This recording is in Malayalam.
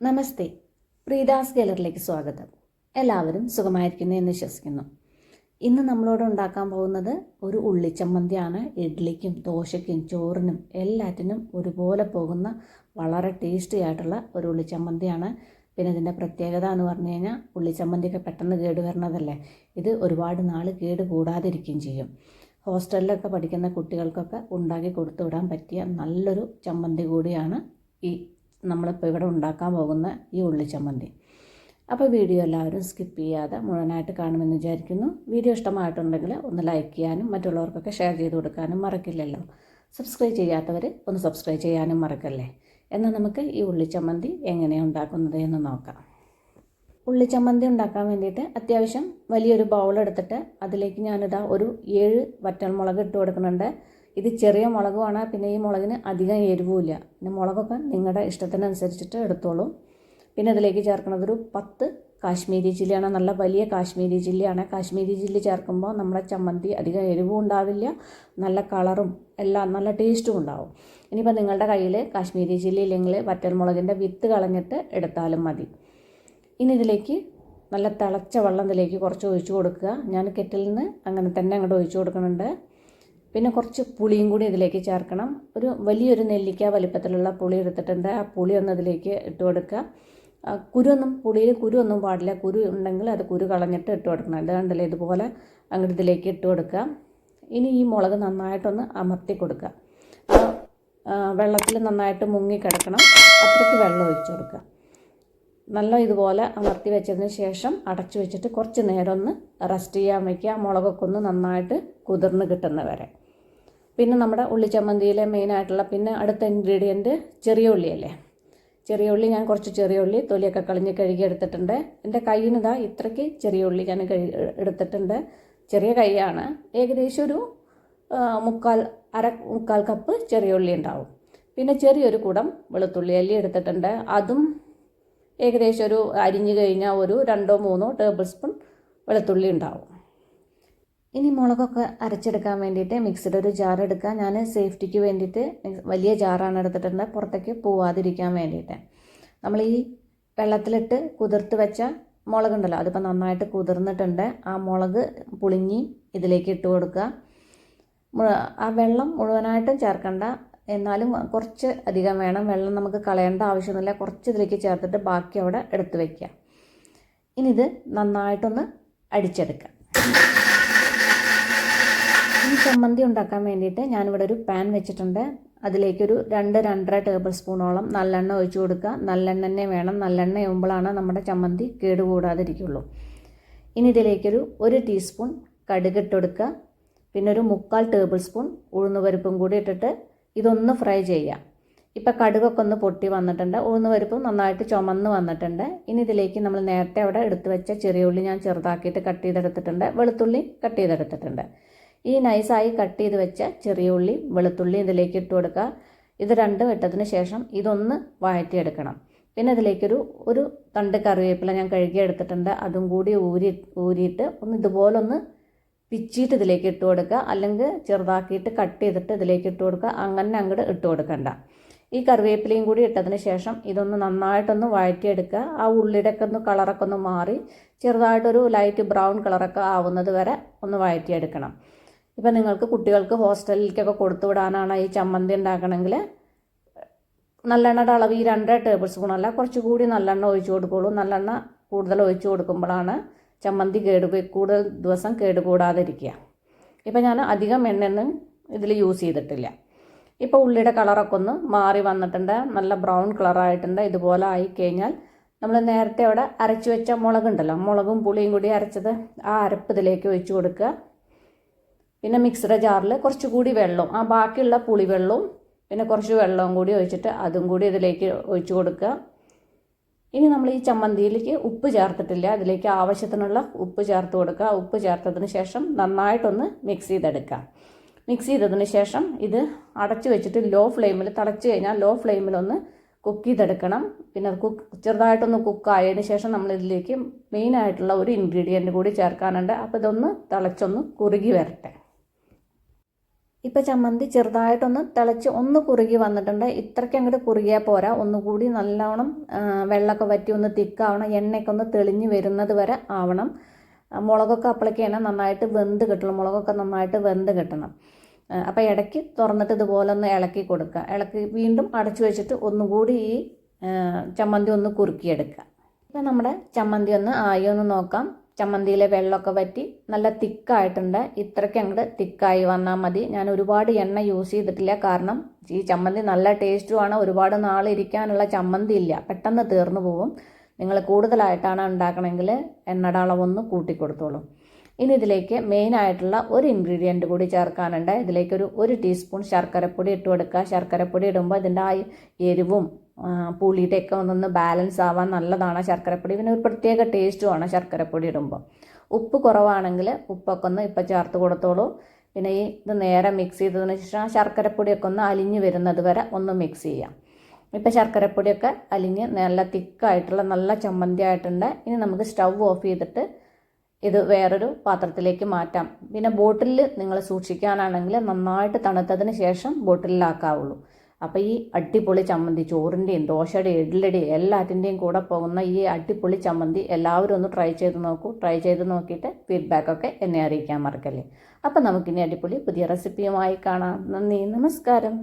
നമസ്തേ. പ്രീദാസ് ഗാലറിയിലേക്ക് സ്വാഗതം. എല്ലാവരും സുഖമായിരിക്കുന്നു എന്ന് വിശ്വസിക്കുന്നു. ഇന്ന് നമ്മളോട് ഉണ്ടാക്കാൻ പോകുന്നത് ഒരു ഉള്ളിച്ചമ്മന്തിയാണ്. ഇഡ്ലിക്കും ദോശയ്ക്കും ചോറിനും എല്ലാറ്റിനും ഒരുപോലെ പോകുന്ന വളരെ ടേസ്റ്റി ആയിട്ടുള്ള ഒരു ഉള്ളിച്ചമ്മന്തിയാണ്. പിന്നെ ഇതിന്റെ പ്രത്യേകത എന്ന് പറഞ്ഞു കഴിഞ്ഞാൽ ഉള്ളിച്ചമ്മന്തിയൊക്കെ പെട്ടെന്ന് കേട് വരണതല്ലേ? ഇത് ഒരുപാട് നാൾ കേട് കൂടാതിരിക്കുകയും ചെയ്യും. ഹോസ്റ്റലിലൊക്കെ പഠിക്കുന്ന കുട്ടികൾക്കൊക്കെ ഉണ്ടാക്കി കൊടുത്തു വിടാൻ പറ്റിയ നല്ലൊരു ചമ്മന്തി കൂടിയാണ് ഈ നമ്മളിപ്പോൾ ഇവിടെ ഉണ്ടാക്കാൻ പോകുന്ന ഈ ഉള്ളി ചമ്മന്തി. അപ്പോൾ വീഡിയോ എല്ലാവരും സ്കിപ്പ് ചെയ്യാതെ മുഴുവനായിട്ട് കാണുമെന്ന് വിചാരിക്കുന്നു. വീഡിയോ ഇഷ്ടമായിട്ടുണ്ടെങ്കിൽ ഒന്ന് ലൈക്ക് ചെയ്യാനും മറ്റുള്ളവർക്കൊക്കെ ഷെയർ ചെയ്ത് കൊടുക്കാനും മറക്കില്ലല്ലോ. സബ്സ്ക്രൈബ് ചെയ്യാത്തവർ ഒന്ന് സബ്സ്ക്രൈബ് ചെയ്യാനും മറക്കല്ലേ? എന്നാൽ നമുക്ക് ഈ ഉള്ളിച്ചമ്മന്തി എങ്ങനെയാണ് ഉണ്ടാക്കുന്നത് എന്ന് നോക്കാം. ഉള്ളിച്ചമ്മന്തി ഉണ്ടാക്കാൻ വേണ്ടിയിട്ട് അത്യാവശ്യം വലിയൊരു ബൗൾ എടുത്തിട്ട് അതിലേക്ക് ഞാനിതാ ഒരു ഏഴ് വറ്റൽമുളക് ഇട്ട് കൊടുക്കുന്നുണ്ട്. ഇത് ചെറിയ മുളകുമാണ് പിന്നെ ഈ മുളകിന് അധികം എരിവുമില്ല. പിന്നെ മുളകൊക്കെ നിങ്ങളുടെ ഇഷ്ടത്തിനനുസരിച്ചിട്ട് എടുത്തോളൂ. പിന്നെ അതിലേക്ക് ചേർക്കുന്നത് ഒരു പത്ത് കാശ്മീരി ചില്ലിയാണ്. നല്ല വലിയ കാശ്മീരി ചില്ലിയാണ്. കാശ്മീരി ചില്ലി ചേർക്കുമ്പോൾ നമ്മുടെ ചമ്മന്തി അധികം എരിവും ഉണ്ടാവില്ല. നല്ല കളറും എല്ലാം നല്ല ടേസ്റ്റും ഉണ്ടാവും. ഇനിയിപ്പോൾ നിങ്ങളുടെ കയ്യിൽ കാശ്മീരി ചില്ലി ഇല്ലെങ്കിൽ വറ്റൽമുളകിന്റെ വിത്ത് കളഞ്ഞിട്ട് എടുത്താലും മതി. ഇനി ഇതിലേക്ക് നല്ല തിളച്ച വെള്ളം ഇതിലേക്ക് കുറച്ച് ഒഴിച്ചു കൊടുക്കുക. ഞാൻ കെറ്റിൽ നിന്ന് അങ്ങനെ തന്നെ അങ്ങോട്ട് ഒഴിച്ചു കൊടുക്കുന്നുണ്ട്. പിന്നെ കുറച്ച് പുളിയും കൂടി ഇതിലേക്ക് ചേർക്കണം. ഒരു വലിയൊരു നെല്ലിക്ക വലിപ്പത്തിലുള്ള പുളി എടുത്തിട്ടുണ്ട്. ആ പുളി ഒന്ന് അതിലേക്ക് ഇട്ട് കൊടുക്കുക. കുരുവൊന്നും പുളിയിൽ കുരുവൊന്നും പാടില്ല. കുരു ഉണ്ടെങ്കിൽ അത് കുരു കളഞ്ഞിട്ട് ഇട്ട് കൊടുക്കണം. ഇത് കണ്ടല്ലേ? ഇതുപോലെ അങ്ങോട്ട് ഇതിലേക്ക് ഇട്ട് കൊടുക്കുക. ഇനി ഈ മുളക് നന്നായിട്ടൊന്ന് അമർത്തി കൊടുക്കുക. വെള്ളത്തിൽ നന്നായിട്ട് മുങ്ങി കിടക്കണം. അത്രയ്ക്ക് വെള്ളം ഒഴിച്ചു കൊടുക്കുക. നല്ല ഇതുപോലെ അമർത്തി വെച്ചതിന് ശേഷം അടച്ചു വെച്ചിട്ട് കുറച്ച് നേരം ഒന്ന് റെസ്റ്റ് ചെയ്യാൻ വയ്ക്കുക. മുളകൊക്കെ ഒന്ന് നന്നായിട്ട് കുതിർന്ന് കിട്ടുന്ന വരെ പിന്നെ നമ്മുടെ ഉള്ളി ചമ്മന്തിയിലെ മെയിനായിട്ടുള്ള പിന്നെ അടുത്ത ഇൻഗ്രീഡിയന്റ് ചെറിയ ഉള്ളിയല്ലേ? ചെറിയ ഉള്ളി ഞാൻ കുറച്ച് ചെറിയ ഉള്ളി തൊലിയൊക്കെ കളഞ്ഞ് കഴുകി എടുത്തിട്ടുണ്ട്. എന്റെ കയ്യിന് ഇതാ ഇത്രയ്ക്ക് ചെറിയ ഉള്ളി ഞാൻ കഴുകി എടുത്തിട്ടുണ്ട്. ചെറിയ കൈയാണ്. ഏകദേശം ഒരു മുക്കാൽ അര മുക്കാൽ കപ്പ് ചെറിയ ഉള്ളി ഉണ്ടാവും. പിന്നെ ചെറിയൊരു കുടം വെളുത്തുള്ളി അല്ലി എടുത്തിട്ടുണ്ട്. അതും ഏകദേശം ഒരു അരിഞ്ഞു കഴിഞ്ഞാൽ ഒരു രണ്ടോ മൂന്നോ ടേബിൾ സ്പൂൺ വെളുത്തുള്ളി ഉണ്ടാവും. ഇനി മുളകൊക്കെ അരച്ചെടുക്കാൻ വേണ്ടിയിട്ട് മിക്സിയുടെ ഒരു ജാർ എടുക്കുക. ഞാൻ സേഫ്റ്റിക്ക് വേണ്ടിയിട്ട് വലിയ ജാറാണ് എടുത്തിട്ടുണ്ട് പുറത്തേക്ക് പോവാതിരിക്കാൻ വേണ്ടിയിട്ട്. നമ്മൾ ഈ വെള്ളത്തിലിട്ട് കുതിർത്ത് വെച്ച മുളകുണ്ടല്ലോ അതിപ്പോൾ നന്നായിട്ട് കുതിർന്നിട്ടുണ്ട്. ആ മുളക് പുളിങ്ങി ഇതിലേക്ക് ഇട്ട് കൊടുക്കുക. ആ വെള്ളം മുഴുവനായിട്ടും ചേർക്കണ്ട. എന്നാലും കുറച്ച് അധികം വേണം. വെള്ളം നമുക്ക് കളയേണ്ട ആവശ്യമൊന്നുമില്ല. കുറച്ച് ഇതിലേക്ക് ചേർത്തിട്ട് ബാക്കി അവിടെ എടുത്ത് വയ്ക്കുക ഇനി ഇത് നന്നായിട്ടൊന്ന് അടിച്ചെടുക്കുക. ചമ്മന്തി ഉണ്ടാക്കാൻ വേണ്ടിയിട്ട് ഞാനിവിടെ ഒരു പാൻ വെച്ചിട്ടുണ്ട്. അതിലേക്കൊരു രണ്ട് രണ്ടര ടേബിൾ സ്പൂണോളം നല്ലെണ്ണ ഒഴിച്ചു കൊടുക്കുക. നല്ലെണ്ണ തന്നെ വേണം. നല്ലെണ്ണ ആകുമ്പോഴാണ് നമ്മുടെ ചമ്മന്തി കേടുകൂടാതിരിക്കുള്ളൂ. ഇനി ഇതിലേക്കൊരു ഒരു ടീസ്പൂൺ കടുക് ഇട്ടെടുക്കുക പിന്നെ ഒരു മുക്കാൽ ടേബിൾ സ്പൂൺ ഉഴുന്നുപരിപ്പും കൂടി ഇട്ടിട്ട് ഇതൊന്ന് ഫ്രൈ ചെയ്യുക. ഇപ്പം കടുകൊക്കെ ഒന്ന് പൊട്ടി വന്നിട്ടുണ്ട്. ഉഴുന്നുപരിപ്പും നന്നായിട്ട് ചുമന്ന് വന്നിട്ടുണ്ട്. ഇനി ഇതിലേക്ക് നമ്മൾ നേരത്തെ അവിടെ എടുത്തു വെച്ച ചെറിയ ഉള്ളി ഞാൻ ചെറുതാക്കിയിട്ട് കട്ട് ചെയ്തെടുത്തിട്ടുണ്ട്. വെളുത്തുള്ളി കട്ട് ചെയ്തെടുത്തിട്ടുണ്ട്. ഈ നൈസായി കട്ട് ചെയ്ത് വെച്ച ചെറിയ ഉള്ളി വെളുത്തുള്ളി ഇതിലേക്ക് ഇട്ട് കൊടുക്കുക ഇത് രണ്ട് വെട്ടത്തിന് ശേഷം ഇതൊന്ന് വഴറ്റിയെടുക്കണം. പിന്നെ ഇതിലേക്കൊരു ഒരു തണ്ട് കറിവേപ്പില ഞാൻ കഴുകി എടുത്തിട്ടുണ്ട്. അതും കൂടി ഊരി ഊരിയിട്ട് ഒന്ന് ഇതുപോലെ ഒന്ന് പിച്ചിയിട്ട് ഇതിലേക്ക് ഇട്ട് കൊടുക്കുക അല്ലെങ്കിൽ ചെറുതാക്കിയിട്ട് കട്ട് ചെയ്തിട്ട് ഇതിലേക്ക് ഇട്ട് കൊടുക്കുക അങ്ങനെ അങ്ങോട്ട് ഇട്ട് കൊടുക്കണ്ട. ഈ കറിവേപ്പിലയും കൂടി ഇട്ടതിന് ശേഷം ഇതൊന്ന് നന്നായിട്ടൊന്ന് വഴറ്റിയെടുക്കുക ആ ഉള്ളിയുടെ ഒക്കെ ഒന്ന് കളറൊക്കെ ഒന്ന് മാറി ചെറുതായിട്ടൊരു ലൈറ്റ് ബ്രൗൺ കളറൊക്കെ ആവുന്നത് വരെ ഒന്ന് വഴറ്റിയെടുക്കണം. ഇപ്പം നിങ്ങൾക്ക് കുട്ടികൾക്ക് ഹോസ്റ്റലിലേക്കൊക്കെ കൊടുത്തു വിടാനാണ് ഈ ചമ്മന്തി ഉണ്ടാക്കണമെങ്കിൽ നല്ലെണ്ണയുടെ അളവ് ഈ രണ്ടര ടേബിൾ സ്പൂൺ അല്ല കുറച്ചുകൂടി നല്ലെണ്ണ ഒഴിച്ചു കൊടുക്കുള്ളൂ. നല്ലെണ്ണ കൂടുതൽ ഒഴിച്ചു കൊടുക്കുമ്പോഴാണ് ചമ്മന്തി കേട് കൂടുതൽ ദിവസം കേടുകൂടാതിരിക്കുക ഇപ്പം ഞാൻ അധികം എണ്ണയൊന്നും ഇതിൽ യൂസ് ചെയ്തിട്ടില്ല. ഇപ്പോൾ ഉള്ളിയുടെ കളറൊക്കെ ഒന്ന് മാറി വന്നിട്ടുണ്ട് നല്ല ബ്രൗൺ കളറായിട്ടുണ്ട് ഇതുപോലെ ആയി കഴിഞ്ഞാൽ നമ്മൾ നേരത്തെ അവിടെ അരച്ചു വെച്ച മുളകുണ്ടല്ലോ മുളകും പുളിയും കൂടി അരച്ചത് ആ അരപ്പ് ഇതിലേക്ക് ഒഴിച്ചു കൊടുക്കുക. പിന്നെ മിക്സിയുടെ ജാറിൽ കുറച്ചുകൂടി വെള്ളം ആ ബാക്കിയുള്ള പുളിവെള്ളവും പിന്നെ കുറച്ച് വെള്ളവും കൂടി ഒഴിച്ചിട്ട് അതും കൂടി ഇതിലേക്ക് ഒഴിച്ചു കൊടുക്കുക. ഇനി നമ്മൾ ഈ ചമ്മന്തിയിലേക്ക് ഉപ്പ് ചേർത്തിട്ടില്ല അതിലേക്ക് ആവശ്യത്തിനുള്ള ഉപ്പ് ചേർത്ത് കൊടുക്കുക. ഉപ്പ് ചേർത്തതിന് ശേഷം നന്നായിട്ടൊന്ന് മിക്സ് ചെയ്തെടുക്കുക. മിക്സ് ചെയ്തതിന് ശേഷം ഇത് അടച്ചു വെച്ചിട്ട് ലോ ഫ്ലെയിമിൽ തിളച്ച് കഴിഞ്ഞാൽ ലോ ഫ്ലെയിമിലൊന്ന് കുക്ക് ചെയ്തെടുക്കണം. പിന്നെ കുക്ക് ചെറുതായിട്ടൊന്ന് കുക്ക് ആയതിനു ശേഷം നമ്മൾ ഇതിലേക്ക് മെയിനായിട്ടുള്ള ഒരു ഇൻഗ്രീഡിയന്റ് കൂടി ചേർക്കാനുണ്ട്. അപ്പോൾ ഇതൊന്ന് തിളച്ചൊന്ന് കുറുകി വരട്ടെ. ഇപ്പോൾ ചമ്മന്തി ചെറുതായിട്ടൊന്ന് തിളച്ച് ഒന്ന് കുറുകി വന്നിട്ടുണ്ട്. ഇത്രയ്ക്ക് അങ്ങോട്ട് കുറുകിയാൽ പോരാ. ഒന്നുകൂടി നല്ലോണം വെള്ളമൊക്കെ വറ്റി ഒന്ന് തിക്കാവണം. എണ്ണയൊക്കെ ഒന്ന് തെളിഞ്ഞ് വരുന്നത് വരെ ആവണം. മുളകൊക്കെ അപ്പോഴേക്കാണ് നന്നായിട്ട് വെന്ത് കിട്ടണം. മുളകൊക്കെ നന്നായിട്ട് വെന്ത് കിട്ടണം. അപ്പോൾ ഇടയ്ക്ക് തുറന്നിട്ട് ഇതുപോലെ ഒന്ന് ഇളക്കി കൊടുക്കുക. ഇളക്കി വീണ്ടും അടച്ചു വെച്ചിട്ട് ഒന്നുകൂടി ഈ ചമ്മന്തി ഒന്ന് കുറുക്കിയെടുക്കുക. ഇപ്പം നമ്മുടെ ചമ്മന്തി ഒന്ന് ആയി ഒന്ന് നോക്കാം. ചമ്മന്തിയിലെ വെള്ളമൊക്കെ വറ്റി നല്ല തിക്കായിട്ടുണ്ട്. ഇത്രയ്ക്ക് അങ്ങോട്ട് തിക്കായി വന്നാൽ മതി. ഞാൻ ഒരുപാട് എണ്ണ യൂസ് ചെയ്തിട്ടില്ല. കാരണം ഈ ചമ്മന്തി നല്ല ടേസ്റ്റുമാണ് ഒരുപാട് നാൾ ഇരിക്കാനുള്ള ചമ്മന്തി ഇല്ല. പെട്ടെന്ന് തീർന്നു പോകും നിങ്ങൾ കൂടുതലായിട്ടാണ് ഉണ്ടാക്കണമെങ്കിൽ എണ്ണയുടെ അളവൊന്ന് കൂട്ടി കൊടുത്തോളൂ ഇനി ഇതിലേക്ക് മെയിൻ ആയിട്ടുള്ള ഒരു ഇൻഗ്രീഡിയന്റ് കൂടി ചേർക്കാനുണ്ട്. ഇതിലേക്ക് ഒരു ടീസ്പൂൺ ശർക്കരപ്പൊടി ഇട്ട് കൊടുക്കുക. ശർക്കരപ്പൊടി ഇടുമ്പോൾ ഇതിന്റെ ആ എരിവും പുളിയുടെ പുളിയുടെയൊക്കെ ഒന്നൊന്ന് ബാലൻസ് ആവാൻ നല്ലതാണ് ശർക്കരപ്പൊടി. പിന്നെ ഒരു പ്രത്യേക ടേസ്റ്റുമാണ് ശർക്കരപ്പൊടി ഇടുമ്പോൾ. ഉപ്പ് കുറവാണെങ്കിൽ ഉപ്പൊക്കെ ഒന്ന് ഇപ്പം ചേർത്ത് കൊടുത്തോളൂ. പിന്നെ ഈ ഇത് നേരെ മിക്സ് ചെയ്തതിന് ശേഷം ആ ശർക്കരപ്പൊടിയൊക്കെ ഒന്ന് അലിഞ്ഞ് വരുന്നത് വരെ ഒന്ന് മിക്സ് ചെയ്യാം. ഇപ്പം ശർക്കരപ്പൊടിയൊക്കെ അലിഞ്ഞ് നല്ല തിക്കായിട്ടുള്ള നല്ല ചമ്മന്തി ആയിട്ടുണ്ട്. ഇനി നമുക്ക് സ്റ്റൗ ഓഫ് ചെയ്തിട്ട് ഇത് വേറൊരു പാത്രത്തിലേക്ക് മാറ്റാം. പിന്നെ ബോട്ടിലിൽ നിങ്ങൾ സൂക്ഷിക്കാനാണെങ്കിൽ നന്നായിട്ട് തണുത്തതിന് ശേഷം ബോട്ടിലിലാക്കാവുള്ളൂ. അപ്പോൾ ഈ അടിപൊളി ചമ്മന്തി ചോറിന്റെയും ദോശയുടെയും ഇഡ്ഡലിയുടെയും എല്ലാറ്റിന്റെയും കൂടെ പോകുന്ന ഈ അടിപൊളി ചമ്മന്തി എല്ലാവരും ഒന്ന് ട്രൈ ചെയ്ത് നോക്കൂ. ട്രൈ ചെയ്ത് നോക്കിയിട്ട് ഫീഡ്ബാക്കൊക്കെ എന്നെ അറിയിക്കാൻ മറക്കല്ലേ. അപ്പം നമുക്കിനി അടിപൊളി പുതിയ റെസിപ്പിയുമായി കാണാം. നന്ദി നമസ്കാരം.